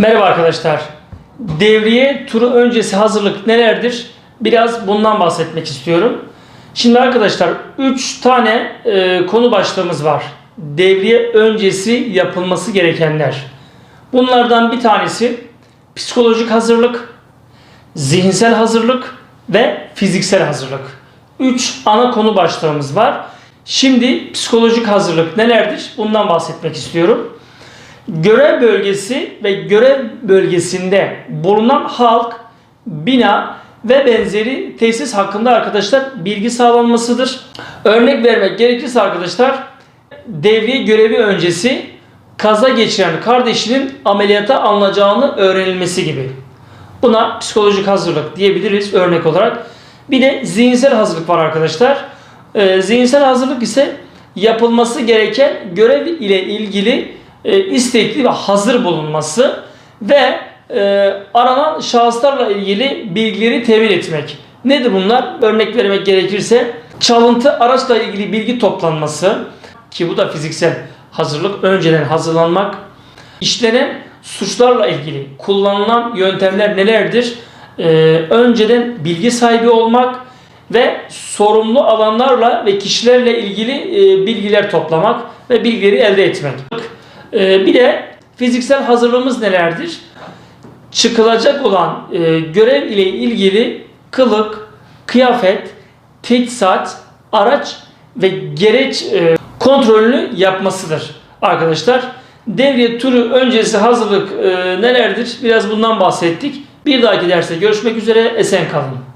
Merhaba arkadaşlar. Devriye turu öncesi hazırlık nelerdir? Biraz bundan bahsetmek istiyorum. Şimdi arkadaşlar 3 tane e, konu başlığımız var. Devriye öncesi yapılması gerekenler. Bunlardan bir tanesi psikolojik hazırlık, zihinsel hazırlık ve fiziksel hazırlık. 3 ana konu başlığımız var. Şimdi psikolojik hazırlık nelerdir? Bundan bahsetmek istiyorum. Görev bölgesi ve görev bölgesinde bulunan halk, bina ve benzeri tesis hakkında arkadaşlar bilgi sağlanmasıdır. Örnek vermek gerekirse arkadaşlar devriye görevi öncesi kaza geçiren kardeşinin ameliyata alınacağını öğrenilmesi gibi. Buna psikolojik hazırlık diyebiliriz örnek olarak. Bir de zihinsel hazırlık var arkadaşlar. Ee, zihinsel hazırlık ise yapılması gereken görev ile ilgili e, istekli ve hazır bulunması ve e, aranan şahıslarla ilgili bilgileri temin etmek. Nedir bunlar? Örnek vermek gerekirse çalıntı araçla ilgili bilgi toplanması ki bu da fiziksel hazırlık. Önceden hazırlanmak. İşlenen suçlarla ilgili kullanılan yöntemler nelerdir? Ee, önceden bilgi sahibi olmak ve sorumlu alanlarla ve kişilerle ilgili e, bilgiler toplamak ve bilgileri elde etmek. Ee, bir de fiziksel hazırlığımız nelerdir? Çıkılacak olan e, görev ile ilgili kılık, kıyafet, teçhizat, araç ve gereç e, kontrolünü yapmasıdır arkadaşlar. Devriye turu öncesi hazırlık e, nelerdir? Biraz bundan bahsettik. Bir dahaki derste görüşmek üzere. Esen kalın.